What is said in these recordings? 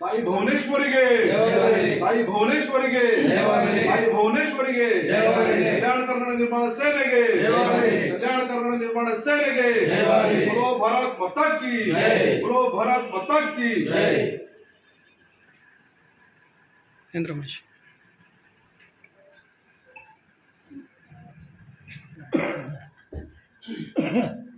भाई भुवनेश्वरी के भाई भुवनेश्वरी के भाई भुवनेश्वरी के कल्याण करण निर्माण सेनेगे कल्याण करण निर्माण सेनेगे बोलो भरत माता की बोलो भरत माता की इंद्र महेश Yeah.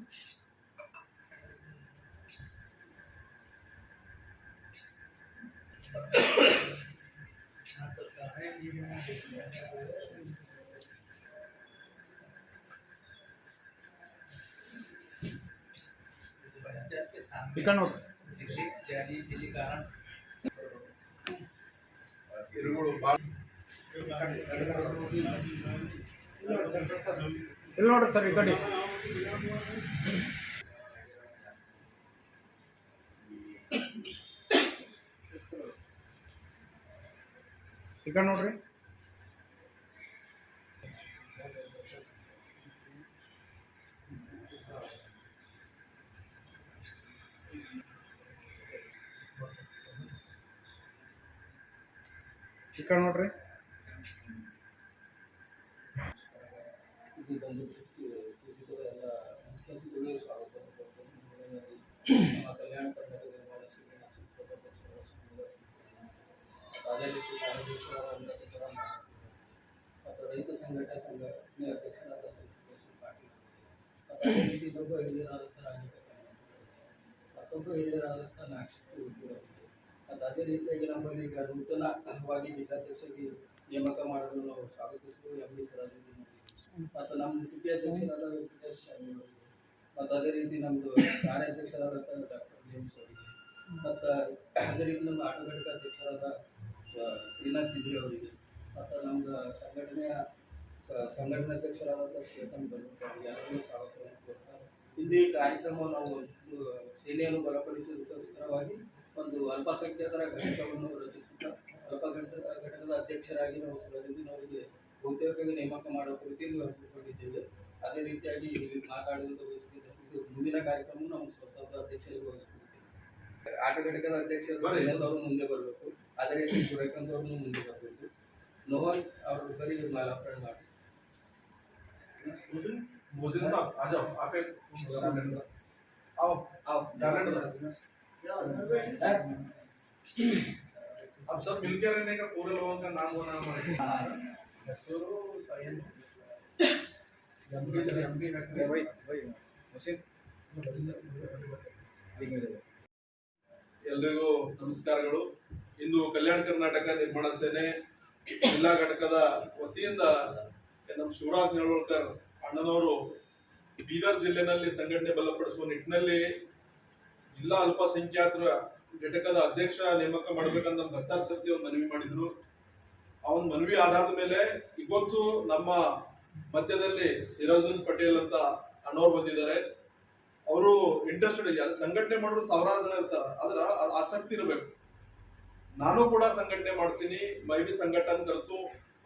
ಈ ಇಲ್ಲಿ ನೋಡ್ರಿ ಸರ್ ಈ ಕಡೆ ನೋಡ್ರಿ ಈ ಕಡೆ ನೋಡ್ರಿ ಇದು ಬಂದು ಕೃಷಿಕರ ಎಲ್ಲ ಮುಖ್ಯಮಂತ್ರಿಗಳಿಗೆ ಸ್ವಾಗತ ನಮ್ಮ ಕಲ್ಯಾಣ ಕರ್ನಾಟಕ ನಿರ್ಮಾಣ ಸೇವೆ ಸಂಸ್ಥಾಪಕ ಪಕ್ಷಗಳ ಸಂಘದ ರೀತಿ ಕಾರ್ಯಾಧ್ಯಕ್ಷರಾದಂಥ ಸಿದ್ದರಾಮ ಮತ್ತು ರೈತ ಸಂಘಟನೆ ಸಂಘಟನೆ ಅಧ್ಯಕ್ಷರಾದ ಪಾಟೀಲ್ ಮತ್ತು ಅದೇ ರೀತಿ ಇನ್ನೊಬ್ಬ ಮತ್ತೊಬ್ಬ ಹಿರಿಯರಾದಂಥ ನಾಕ್ಷಿ ಕೂಡ ಮತ್ತು ಅದೇ ರೀತಿಯಾಗಿ ನಮ್ಮಲ್ಲಿ ಈಗ ನೂತನವಾಗಿ ಜಿಲ್ಲಾಧ್ಯಕ್ಷರಿಗೆ ನೇಮಕ ಮಾಡಲು ನಾವು ಸ್ವಾಗತಿಸುವ ಎಂ ಡಿ ಸರಾಜಿ ಮತ್ತು ನಮ್ಮದು ಸಿಟಿ ಅಧ್ಯಕ್ಷರಾದ ವೆಂಕಟೇಶ್ ಮತ್ತು ಅದೇ ರೀತಿ ನಮ್ಮದು ಕಾರ್ಯಾಧ್ಯಕ್ಷರಾದಂಥ ಡಾಕ್ಟರ್ ಜೇಮ್ಸ್ ಅವರಿಗೆ ಮತ್ತು ಅದೇ ರೀತಿ ನಮ್ಮ ಆಟೋ ಘಟಕ ಅಧ್ಯಕ್ಷರಾದ ಶ್ರೀನಾಥ್ ಚಿದ್ರಿ ಅವರಿಗೆ. ಮತ್ತು ನಮ್ಮ ಸಂಘಟನೆಯ ಸಂಘಟನೆ ಅಧ್ಯಕ್ಷರಾದಂಥ ಶ್ರೀಕಾಂತ್ ಬಲ್ಮೂರ್ ಯಾರಿಗೂ ಸ್ವಾಗತ ಇಲ್ಲಿ ಕಾರ್ಯಕ್ರಮ ಕಾರ್ಯಕ್ರಮವನ್ನು ನಾವು ಶೈಲಿಯನ್ನು ಸೇನೆಯನ್ನು ಬಲಪಡಿಸುವುದಕ್ಕೋಸ್ಕರವಾಗಿ ಒಂದು ಅಲ್ಪಸಂಖ್ಯಾತರ ಘಟಕವನ್ನು ರಚಿಸುತ್ತಾ ಅಲ್ಪ ಘಟ ಘಟಕದ ಅಧ್ಯಕ್ಷರಾಗಿ ನಾವು ಸುರಜಿನವರಿಗೆ ಬಹುತೇಕವಾಗಿ ನೇಮಕ ಮಾಡುವ ಕುರಿತು ಹಂಚಿಕೊಂಡಿದ್ದೇವೆ ಅದೇ ರೀತಿಯಾಗಿ ಇಲ್ಲಿ ಮಾತಾಡುವಂತ ವಹಿಸಿದ್ದೇವೆ ಮುಂದಿನ ಕಾರ್ಯಕ್ರಮವನ್ನು ನಾವು ಸ್ವತಂತ್ರ ಅಧ್ಯಕ್ಷರಿಗೆ ವಹಿಸ್ಕೊಳ್ತೇವೆ ಆಟ ಘಟಕದ ಅಧ್ಯಕ್ಷರು. ಅವರು ಮುಂದೆ ಬರಬೇಕು. ಅದೇ ರೀತಿ ಸೂರ್ಯಕಾಂತ್ ಅವ್ರನ್ನು ಮುಂದೆ ಬರಬೇಕು ನೋಹನ್ ಅವರು ಬರೀ ಮಾಲಾಪರಣ ಮಾಡಿ मोहसिन साहब आ जाओ आप एक आओ आओ। टैलेंट अब सब मिलके रहने का पूरे लोगों का नाम होना हमारे ಎಲ್ರಿಗೂ ನಮಸ್ಕಾರಗಳು ಇಂದು ಕಲ್ಯಾಣ ಕರ್ನಾಟಕ ನಿರ್ಮಾಣ ಸೇನೆ ಜಿಲ್ಲಾ ಘಟಕದ ವತಿಯಿಂದ ನಮ್ಮ ಶಿವರಾಜ್ ನೆರವಳ್ಕರ್ ಅಣ್ಣನವರು ಬೀದರ್ ಜಿಲ್ಲೆನಲ್ಲಿ ಸಂಘಟನೆ ಬಲಪಡಿಸುವ ನಿಟ್ಟಿನಲ್ಲಿ ಜಿಲ್ಲಾ ಅಲ್ಪಸಂಖ್ಯಾತರ ಘಟಕದ ಅಧ್ಯಕ್ಷ ನೇಮಕ ಮಾಡಬೇಕಂತ ನಮ್ಮ ಒಂದು ಮನವಿ ಮಾಡಿದ್ರು. ಅವನ ಮನವಿ ಆಧಾರದ ಮೇಲೆ ಇವತ್ತು ನಮ್ಮ ಮಧ್ಯದಲ್ಲಿ ಸಿರಾಜುದ್ದೀನ್ ಪಟೇಲ್ ಅಂತ ಅಣ್ಣವ್ರು ಬಂದಿದ್ದಾರೆ. ಅವರು ಇಂಟ್ರೆಸ್ಟೆಡ್ ಸಂಘಟನೆ ಮಾಡೋರು ಸಾವಿರಾರು ಜನ ಇರ್ತಾರೆ. ಆದ್ರೆ ಆಸಕ್ತಿ ಇರಬೇಕು. नानू कूड़ा संघटने मैं भी संगठन करतु।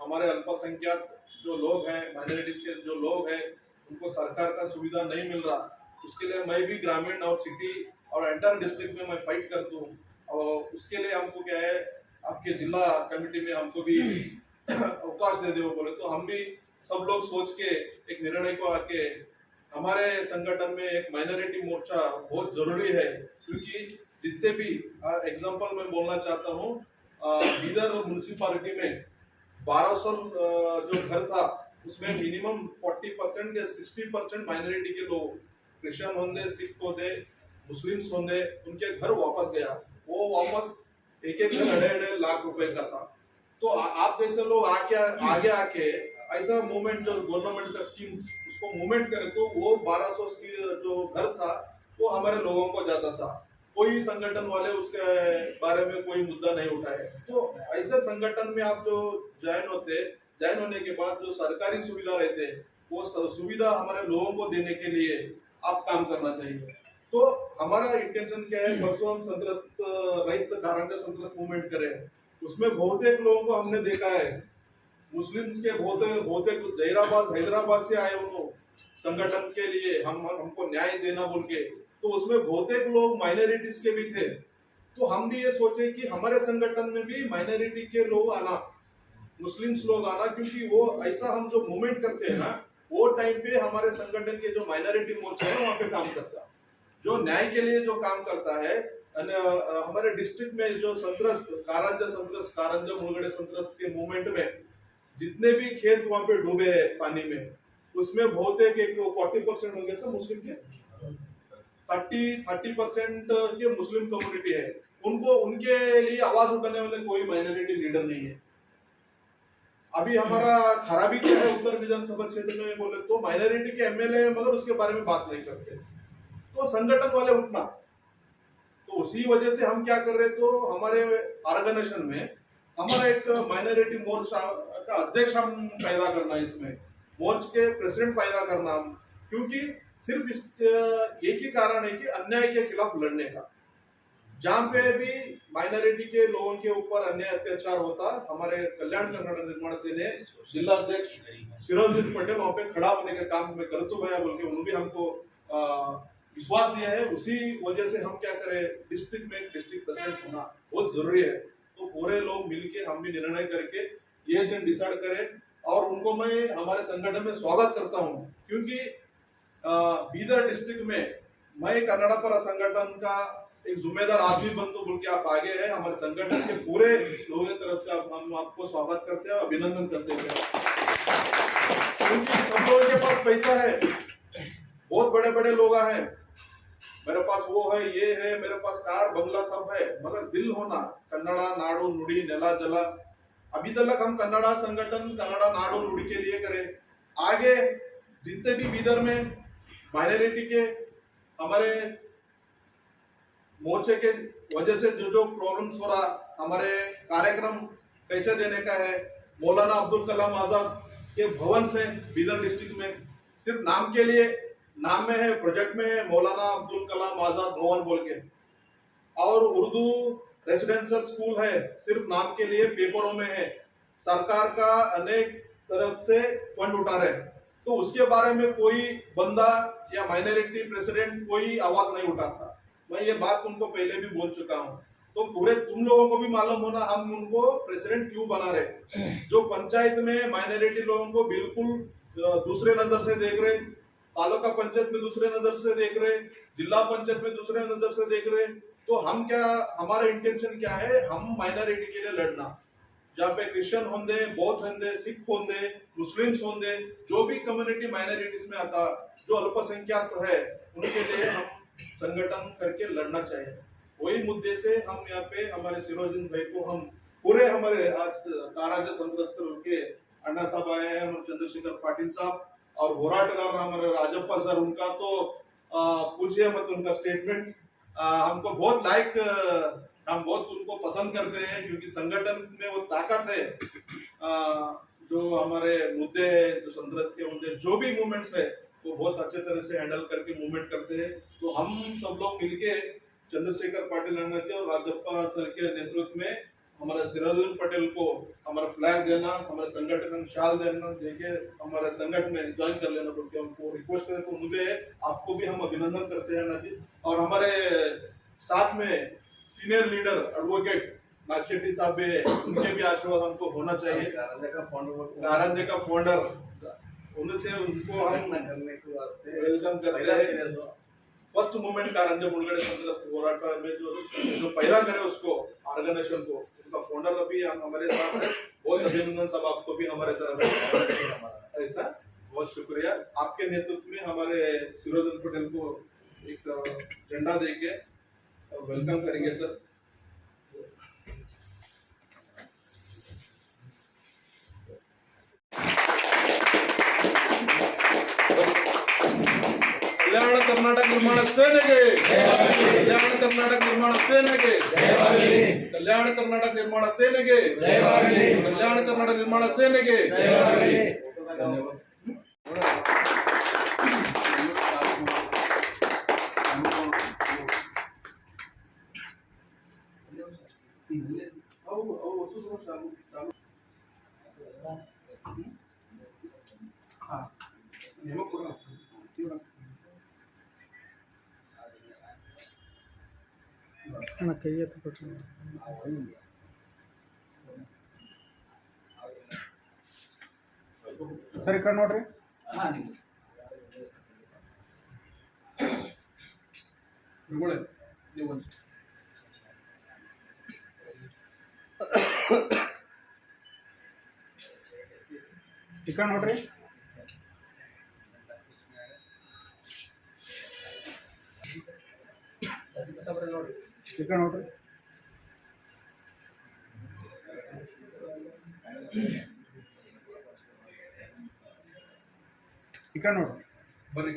हमारे अल्पसंख्यक जो लोग हैं माइनॉरिटीज के जो लोग हैं, उनको सरकार का सुविधा नहीं मिल रहा। उसके लिए मैं भी ग्रामीण और सिटी और एंटर डिस्ट्रिक्ट में मैं फाइट करता। हूँ और उसके लिए हमको क्या है, आपके जिला कमेटी में हमको भी अवकाश दे दे वो बोले। तो हम भी सब लोग सोच के एक निर्णय को आके हमारे संगठन में एक माइनॉरिटी मोर्चा बहुत ज़रूरी है, क्योंकि जितने भी एग्जांपल मैं बोलना चाहता हूँ बीदर म्यूनसिपालिटी में 1200 अ, जो घर था उसमें मिनिमम 40 परसेंट या 60 परसेंट माइनॉरिटी के लोग क्रिश्चियन होंगे सिख होंगे मुस्लिम्स होंगे उनके घर वापस गया। वो वापस एक एक घर अढ़ाई अढ़ाई लाख रुपए का था। तो आ, आप जैसे लोग आके आगे आके ऐसा मूवमेंट जो गवर्नमेंट का स्कीम्स उसको मूवमेंट करे तो वो 1200 स्की- जो घर था वो हमारे लोगों को जाता था। कोई भी संगठन वाले उसके बारे में कोई मुद्दा नहीं उठाए। तो ऐसे संगठन में आप जो ज्वाइन होते, ज्वाइन होने के बाद जो सरकारी सुविधा रहते, वो सुविधा हमारे लोगों को देने के लिए आप काम करना चाहिए। तो हमारा इंटेंशन क्या है? परसों हम संत्रस्त रहित गारंटी संत्रस्त मूवमेंट करें। उसमें बहुत एक लोगों को हमने देखा है। मुस्लिम्स के बहुत बहुत जहीराबाद, हैदराबाद से आए उनको संगठन के लिए। हम हमको न्याय देना बोल के तो उसमें बहुतेक लोग माइनॉरिटीज के भी थे। तो हम भी ये सोचे कि हमारे संगठन में भी माइनॉरिटी के लोग आना, मुस्लिम्स लोग आना, क्योंकि वो ऐसा हम जो मूवमेंट करते हैं ना, वो टाइम पे हमारे संगठन के जो माइनॉरिटी मोर्चा है, वहाँ पे काम करता। है जो न्याय के लिए जो काम करता है हमारे डिस्ट्रिक्ट में जो संतरस्त, कारंजा संत्रस्त, कारंजा मुलगड़े संत्रस्त के मूवमेंट में, जितने भी खेत वहाँ पे डूबे हैं पानी में, उसमें बहुत एक फोर्टी परसेंट हो गया सर मुस्लिम के। थर्टी थर्टी परसेंट के मुस्लिम कम्युनिटी है। उनको, उनके लिए आवाज़ उठाने वाले कोई माइनॉरिटी लीडर नहीं है। अभी हमारा खराबी क्या है उत्तर विधानसभा क्षेत्र में बोले तो माइनॉरिटी के एमएलए है, मगर उसके बारे में बात नहीं करते। तो संगठन वाले उठना। तो उसी वजह से हम क्या कर रहे तो हमारे ऑर्गेनाइजेशन में हमारा एक माइनॉरिटी मोर्चा का अध्यक्ष हम पैदा करना इसमें। मोर्च के प्रेसिडेंट पैदा करना क्योंकि सिर्फ़ इस एक ही कारण है कि अन्याय के खिलाफ लड़ने का। जहाँ पे भी माइनॉरिटी के लोगों के ऊपर अन्याय अत्याचार होता, हमारे कल्याण कर्नाटक निर्माण सेने जिला अध्यक्ष सिरोजित पटेल वहाँ पे खड़ा होने का काम में करतू भैया बोल के उन्होंने भी हमको विश्वास दिया है। उसी वजह से हम क्या करें डिस्ट्रिक्ट में डिस्ट्रिक्ट प्रेसिडेंट होना बहुत ज़रूरी है। तो पूरे लोग मिलके हम भी निर्णय करके ये दिन डिसाइड करें। और उनको मैं हमारे संगठन में स्वागत करता हूँ, क्योंकि बीदर डिस्ट्रिक्ट में मैं कन्नड़ा परा संगठन का एक जिम्मेदार आदमी बनतो बोल के आप आगे हैं। हमारे संगठन के पूरे लोगों की तरफ़ से आप, हम आपको स्वागत करते हैं अभिनंदन करते हैं। क्योंकि सब लोगों के पास पैसा है। बहुत बड़े बड़े लोग हैं। मेरे पास वो है ये है मेरे पास कार बंगला सब है। मगर दिल होना कन्नड़ा नाडु नुड़ी नेला जला। अभी तक हम कन्नड़ा संगठन कन्नड़ा नाडु नुड़ी के लिए करें। आगे जितने भी बीदर में माइनॉरिटी के हमारे मोर्चे के वजह से जो जो प्रॉब्लम्स हो रहा, हमारे कार्यक्रम कैसे देने का है, मौलाना अब्दुल कलाम आज़ाद के भवन से बीदर डिस्ट्रिक्ट में सिर्फ़ नाम के लिए नाम में है प्रोजेक्ट में है, मौलाना अब्दुल कलाम आज़ाद भवन बोल के। और उर्दू रेसिडेंशियल स्कूल है, सिर्फ़ नाम के लिए पेपरों में है। सरकार का अनेक तरफ़ से फंड उठा रहे तो उसके बारे में कोई बंदा या माइनॉरिटी प्रेसिडेंट कोई आवाज़ नहीं उठाता। मैं ये बात तुमको पहले भी बोल चुका हूँ। तो पूरे तुम लोगों को भी मालूम होना, हम उनको प्रेसिडेंट क्यों बना रहे जो पंचायत में माइनॉरिटी लोगों को बिल्कुल दूसरे नज़र से देख रहे तालुका पंचायत में दूसरे नज़र से देख रहे जिला पंचायत में दूसरे नज़र से देख रहे तो हम क्या, हमारा इंटेंशन क्या है? हम माइनॉरिटी के लिए लड़ना। जहाँ पे क्रिश्चियन होंगे बौद्ध होंगे सिख होंगे मुस्लिम्स होंगे जो भी कम्युनिटी माइनॉरिटीज में आता, जो अल्पसंख्यक है, उनके लिए हम संगठन करके लड़ना चाहिए। वही मुद्दे से हम यहाँ पे हमारे सिरोजिन भाई को हम पूरे हमारे आज काराग्र संत्रस्त के अन्ना साहब आए हैं, हमारे चंद्रशेखर पाटिल साहब और होराटगार हमारे राजप्पा सर, उनका तो पूछिए मत उनका स्टेटमेंट हमको बहुत लाइक हम बहुत उनको पसंद करते हैं क्योंकि संगठन में वो ताकत है। आ, जो हमारे मुद्दे हैं जो संत्रस्त के मुद्दे जो भी मूवमेंट्स है वो बहुत अच्छे तरह से हैंडल करके मूवमेंट करते हैं। तो हम सब लोग मिलके चंद्रशेखर पाटिल अण्णा जी और राजप्पा सर के नेतृत्व में हमारे सिराजुद्दीन पटेल को हमारा फ्लैग देना हमारे संगठन शाल देना देके हमारे संगठन में ज्वाइन कर लेना क्योंकि हमको रिक्वेस्ट करें। तो मुझे आपको भी हम अभिनंदन करते हैं अण्णा जी और हमारे साथ में सीनियर लीडर एडवोकेट नागशेट्टी साहब भी है। उनके भी आशीर्वाद हमको होना चाहिए। कारंजा का फाउंडर उनसे उनको हम वेलकम करते हैं। फ़र्स्ट मूवमेंट कारंजा मुलगड़े संघर्ष होराटा में जो जो पैदा करे उसको ऑर्गेनाइजेशन को। उनका फाउंडर अभी हम हमारे साथ है। बहुत अभिनंदन सब आपको भी हमारे तरफ़ ऐसा? बहुत शुक्रिया। आपके नेतृत्व में हमारे सिरोजन पटेल को एक झंडा देके वेलकम करेंगे सर ಕಲ್ಯಾಣ ಕರ್ನಾಟಕ ನಿರ್ಮಾಣ ಸೇನೆಗೆ ಕಲ್ಯಾಣ ಕರ್ನಾಟಕ ನಿರ್ಮಾಣ ಸೇನೆಗೆ ಕಲ್ಯಾಣ ಕರ್ನಾಟಕ ನಿರ್ಮಾಣ ಸೇನೆಗೆ ಕಲ್ಯಾಣ ಕರ್ನಾಟಕ ನಿರ್ಮಾಣ ಸೇನೆಗೆ ಅವು ಅವು ಹೊಸ ಹೊಸ ಚಾಲು ಚಾಲು ಹಾ ನೇಮಕ ಕೊಡೋಣ ಅಣ್ಣ ಕೈ ಎತ್ತು ಕೊಟ್ರಿ ಸರ್ ಈ ಕಡೆ ನೋಡ್ರಿ ಗುರುಗಳೇ ನೀವು ಒಂದು ಈ ಕಡೆ ನೋಡ್ರಿ ನೋಡಿ ಈ ಕಡೆ ನೋಡ್ರಿ ಈ ಕಡೆ ನೋಡ್ರಿ ಬರ್ರಿ ಈ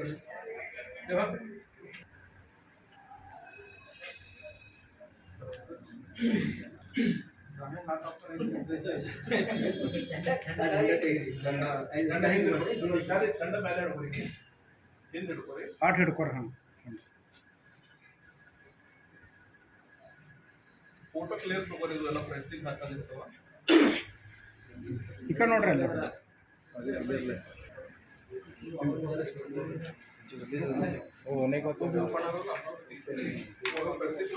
ಆಟ ಹಿಡ್ಕೊರಿ ಹಂಗೆ ಫೋಟೋ ಕ್ಲಿಯರ್ ತಗೋರಿ ಇದೆಲ್ಲ ಪ್ರೆಸ್ಸಿಂಗ್ ಹಾಕೋದಿರ್ತವ ಈ ಕಡೆ ನೋಡ್ರಿ ಅಲ್ಲಿ ಓ ಅನೇಕ ಫೋಟೋ ಪ್ರೆಸ್ಸಿಂಗ್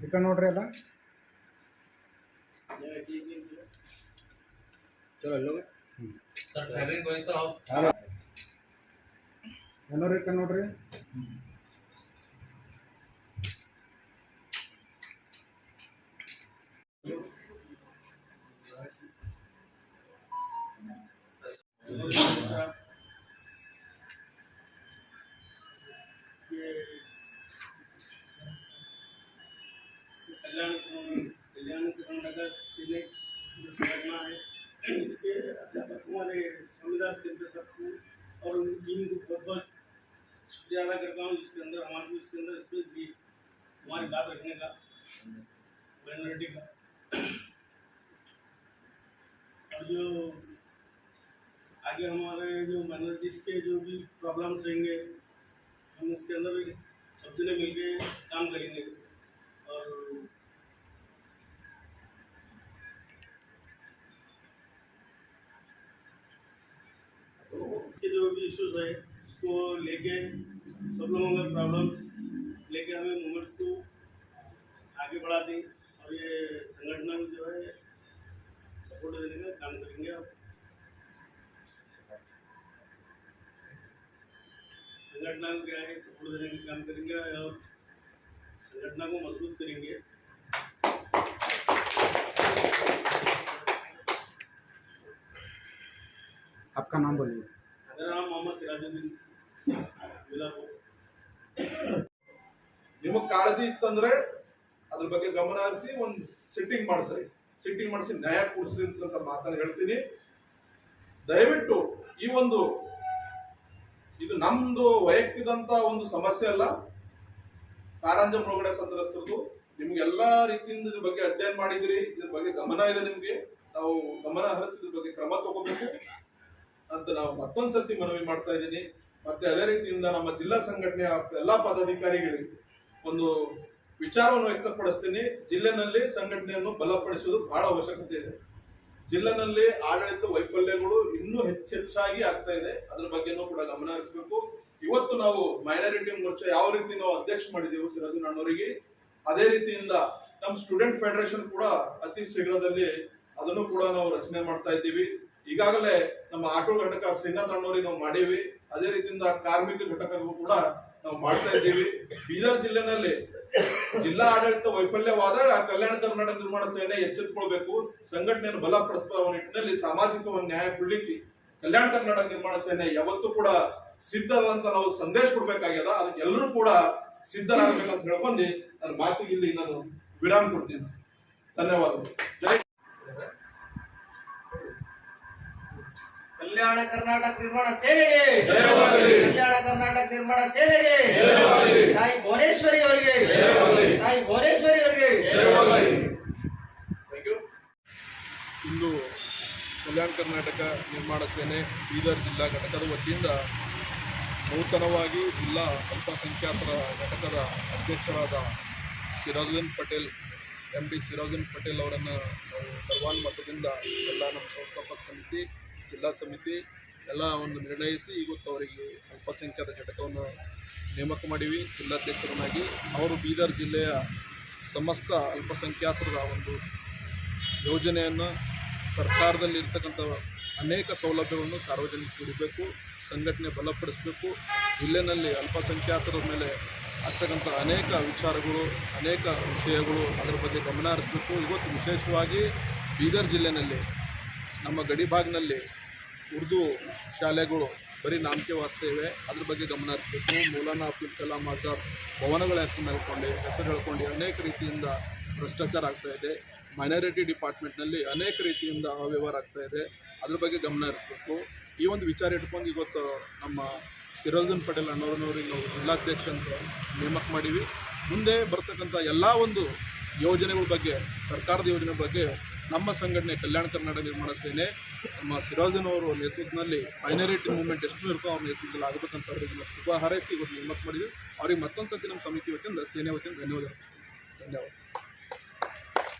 ಈ ಕಡೆ ನೋಡ್ರಿ ಎಲ್ಲ ಎಲ್ಲರೂ ಈ ಕಡೆ ನೋಡ್ರಿ Kalyana Kalyana Karnataka select जो संगठना है इसके अध्यापक हमारे संविदास केंद्र सबको और उन टीम को बहुत बहुत शुक्रिया अदा करता हूँ जिसके अंदर हमारे को इसके अंदर स्पेस दी हमारी बात रखने का माइनॉरिटी का और जो आगे हमारे जो माइनॉरिटीज के जो भी प्रॉब्लम्स रहेंगे, हम उसके अंदर सब जने मिलके काम करेंगे। और के जो भी इश्यूज़ है, उसको लेके सब लोगों का प्रॉब्लम संगठन को क्या है सपोर्ट देने का काम करेंगे और संगठन को मजबूत करेंगे आपका नाम बोलिए मेरा नाम मोहम्मद सिराजुद्दीन मिलापुर ನಿಮಗ್ ಕಾಳಜಿ ಇತ್ತಂದ್ರೆ ಅದ್ರ ಬಗ್ಗೆ ಗಮನ ಹರಿಸಿ ಒಂದ್ ಸಿಟ್ಟಿಂಗ್ ಮಾಡಿಸ್ರಿ ಸಿಟ್ಟಿಂಗ್ ಮಾಡಿಸಿ ನ್ಯಾಯ ಕೂಡಿಸ್ರಿ ಅಂತ ಮಾತನ್ನ ಹೇಳ್ತೀನಿ ದಯವಿಟ್ಟು ಈ ಒಂದು ಇದು ನಮ್ದು ವೈಯಕ್ತಿಕಂತ ಒಂದು ಸಮಸ್ಯೆ ಅಲ್ಲ. ಕಾರಂಜ ಮುಳುಗಡೆ ಸಂತ್ರಸ್ತರದು. ನಿಮ್ಗೆಲ್ಲ ರೀತಿಯಿಂದ ಇದ್ರ ಬಗ್ಗೆ ಅಧ್ಯಯನ ಮಾಡಿದಿರಿ. ಇದ್ರ ಬಗ್ಗೆ ಗಮನ ಇದೆ ನಿಮ್ಗೆ. ನಾವು ಗಮನ ಹರಿಸಿ ಇದ್ರ ಬಗ್ಗೆ ಕ್ರಮ ತಗೋಬೇಕು. ಅಂತ ನಾವು ಮತ್ತೊಂದ್ಸತಿ ಮನವಿ ಮಾಡ್ತಾ ಇದ್ದೀನಿ. ಮತ್ತೆ ಅದೇ ರೀತಿಯಿಂದ ನಮ್ಮ ಜಿಲ್ಲಾ ಸಂಘಟನೆಯ ಎಲ್ಲಾ ಪದಾಧಿಕಾರಿಗಳಿಗೆ ಒಂದು ವಿಚಾರವನ್ನು ವ್ಯಕ್ತಪಡಿಸ್ತೀನಿ. ಜಿಲ್ಲೆನಲ್ಲಿ ಸಂಘಟನೆಯನ್ನು ಬಲಪಡಿಸುವುದು ಬಹಳ ಅವಶ್ಯಕತೆ ಇದೆ. ಜಿಲ್ಲೆನಲ್ಲಿ ಆಡಳಿತ ವೈಫಲ್ಯಗಳು ಇನ್ನೂ ಹೆಚ್ಚೆಚ್ಚಾಗಿ ಆಗ್ತಾ ಇದೆ. ಅದ್ರ ಬಗ್ಗೆನೂ ಕೂಡ ಗಮನ ಹರಿಸಬೇಕು. ಇವತ್ತು ನಾವು ಮೈನಾರಿಟಿ ಮೋರ್ಚಾ ಯಾವ ರೀತಿ ನಾವು ಅಧ್ಯಕ್ಷ ಮಾಡಿದೆವು ಸಿರಾಜು ಅಣ್ಣವರಿಗೆ, ಅದೇ ರೀತಿಯಿಂದ ನಮ್ಮ ಸ್ಟೂಡೆಂಟ್ ಫೆಡರೇಷನ್ ಕೂಡ ಅತಿ ಶೀಘ್ರದಲ್ಲಿ ಅದನ್ನು ಕೂಡ ನಾವು ರಚನೆ ಮಾಡ್ತಾ ಇದ್ದೀವಿ. ಈಗಾಗಲೇ ನಮ್ಮ ಆಟೋ ಘಟಕ ಶ್ರೀನಾಥ್ ಅಣ್ಣವರಿಗೆ ನಾವು ಮಾಡೀವಿ. ಅದೇ ರೀತಿಯಿಂದ ಕಾರ್ಮಿಕ ಘಟಕಕ್ಕೂ ಕೂಡ ನಾವು ಮಾಡ್ತಾ ಇದ್ದೀವಿ. ಬೀದರ್ ಜಿಲ್ಲೆನಲ್ಲಿ ಜಿಲ್ಲಾ ಆಡಳಿತ ವೈಫಲ್ಯವಾದಾಗ ಕಲ್ಯಾಣ ಕರ್ನಾಟಕ ನಿರ್ಮಾಣ ಸೇನೆ ಎಚ್ಚೆತ್ತುಕೊಳ್ಬೇಕು. ಸಂಘಟನೆಯನ್ನು ಬಲಪಡಿಸುವ ನಿಟ್ಟಿನಲ್ಲಿ ಸಾಮಾಜಿಕ ನ್ಯಾಯ ಕೊಡ್ಲಿಕ್ಕೆ ಕಲ್ಯಾಣ ಕರ್ನಾಟಕ ನಿರ್ಮಾಣ ಸೇನೆ ಯಾವತ್ತೂ ಕೂಡ ಸಿದ್ಧದಂತ ನಾವು ಸಂದೇಶ ಕೊಡ್ಬೇಕಾಗ್ಯದ. ಅದಕ್ಕೆ ಎಲ್ಲರೂ ಕೂಡ ಸಿದ್ಧರಾಗಬೇಕಂತ ಹೇಳ್ಕೊಂಡು ನನ್ನ ಮಾತಿಗೆ ಇಲ್ಲಿ ನಾನು ವಿರಾಮ ಕೊಡ್ತೀನಿ. ಧನ್ಯವಾದಗಳು. ಜೈ ಕಲ್ಯಾಣ ಕರ್ನಾಟಕ ನಿರ್ಮಾಣ ಸೇನೆಗೆ. ಕಲ್ಯಾಣ ಕರ್ನಾಟಕ ನಿರ್ಮಾಣ ಸೇನೆಗೆ. ತಾಯಿ ಭುವನೇಶ್ವರಿ ಅವರಿಗೆ. ತಾಯಿ ಭುವನೇಶ್ವರಿ ಅವರಿಗೆ. ಇಂದು ಕಲ್ಯಾಣ ಕರ್ನಾಟಕ ನಿರ್ಮಾಣ ಸೇನೆ ಬೀದರ್ ಜಿಲ್ಲಾ ಘಟಕದ ವತಿಯಿಂದ ನೂತನವಾಗಿ ಜಿಲ್ಲಾ ಅಲ್ಪಸಂಖ್ಯಾತರ ಘಟಕದ ಅಧ್ಯಕ್ಷರಾದ ಸಿರಾಜುದ್ದೀನ್ ಪಟೇಲ್ ಎಂ ಡಿ ಸಿರಾಜುದ್ದೀನ್ ಪಟೇಲ್ ಅವರನ್ನು ನಾವು ಸರ್ವಾನುಮತದಿಂದ ಎಲ್ಲ ನಮ್ಮ ಸಂಸ್ಥಾಪಕ ಸಮಿತಿ ಜಿಲ್ಲಾ ಸಮಿತಿ ಎಲ್ಲ ಒಂದು ನಿರ್ಣಯಿಸಿ ಇವತ್ತು ಅವರಿಗೆ ಅಲ್ಪಸಂಖ್ಯಾತ ಘಟಕವನ್ನು ನೇಮಕ ಮಾಡೀವಿ. ಜಿಲ್ಲಾಧ್ಯಕ್ಷರನ್ನಾಗಿ ಅವರು ಬೀದರ್ ಜಿಲ್ಲೆಯ ಸಮಸ್ತ ಅಲ್ಪಸಂಖ್ಯಾತರ ಒಂದು ಯೋಜನೆಯನ್ನು ಸರ್ಕಾರದಲ್ಲಿ ಇರ್ತಕ್ಕಂಥ ಅನೇಕ ಸೌಲಭ್ಯಗಳನ್ನು ಸಾರ್ವಜನಿಕ ಕೊಡಬೇಕು, ಸಂಘಟನೆ ಬಲಪಡಿಸಬೇಕು. ಜಿಲ್ಲೆನಲ್ಲಿ ಅಲ್ಪಸಂಖ್ಯಾತರ ಮೇಲೆ ಆಗ್ತಕ್ಕಂಥ ಅನೇಕ ವಿಚಾರಗಳು, ಅನೇಕ ವಿಷಯಗಳು ಅದರ ಬಗ್ಗೆ ಗಮನ ಹರಿಸಬೇಕು. ಇವತ್ತು ವಿಶೇಷವಾಗಿ ಬೀದರ್ ಜಿಲ್ಲೆಯಲ್ಲಿ ನಮ್ಮ ಗಡಿ ಭಾಗನಲ್ಲಿ ಉರ್ದು ಶಾಲೆಗಳು ಬರೀ ನಾಮಕೆ ವಾಸ್ತೇವೆ ಅದ್ರ ಬಗ್ಗೆ ಗಮನ ಹರಿಸಬೇಕು. ಮೌಲಾನಾ ಅಬ್ದುಲ್ ಕಲಾಂ ಆಜಾದ್ ಭವನಗಳ ಹೆಸರು ಮೇಲ್ಕೊಂಡು, ಹೆಸರು ಹೇಳ್ಕೊಂಡು ಅನೇಕ ರೀತಿಯಿಂದ ಭ್ರಷ್ಟಾಚಾರ ಆಗ್ತಾ ಇದೆ. ಮೈನಾರಿಟಿ ಡಿಪಾರ್ಟ್ಮೆಂಟ್ನಲ್ಲಿ ಅನೇಕ ರೀತಿಯಿಂದ ಅವ್ಯವಹಾರ ಆಗ್ತಾ ಇದೆ. ಅದ್ರ ಬಗ್ಗೆ ಗಮನ ಹರಿಸಬೇಕು. ಈ ಒಂದು ವಿಚಾರ ಇಟ್ಕೊಂಡು ಇವತ್ತು ನಮ್ಮ ಸಿರೋಜನ್ ಪಟೇಲ್ ಅಣ್ಣವ್ರನ್ನವ್ರಿಗೆ ನಾವು ಜಿಲ್ಲಾಧ್ಯಕ್ಷ ಅಂತ ನೇಮಕ ಮಾಡೀವಿ. ಮುಂದೆ ಬರ್ತಕ್ಕಂಥ ಎಲ್ಲ ಒಂದು ಯೋಜನೆಗಳ ಬಗ್ಗೆ, ಸರ್ಕಾರದ ಯೋಜನೆ ಬಗ್ಗೆ ನಮ್ಮ ಸಂಘಟನೆ ಕಲ್ಯಾಣ ಕರ್ನಾಟಕ ನಿರ್ಮಾಣ ಸೇನೆ ನಮ್ಮ ಸಿರಾಜನ್ ಅವರ ನೇತೃತ್ವದಲ್ಲಿ ಮೈನಾರಿಟಿ ಮೂವ್ಮೆಂಟ್ ಎಷ್ಟು ಇರುತ್ತೋ ಅವ್ರ ನೇತೃತ್ವದಲ್ಲಿ ಆಗಬೇಕಂತ ನಾವು ಶುಭ ಹಾರೈಸಿ ಇವತ್ತು ನೇಮಕ ಮಾಡಿದ್ವಿ. ಅವ್ರಿಗೆ ಮತ್ತೊಂದು ಸತಿ ನಮ್ಮ ಸಮಿತಿ ವತಿಯಿಂದ ಸೇನೆ ವತಿಯಿಂದ ಧನ್ಯವಾದ ಧನ್ಯವಾದ.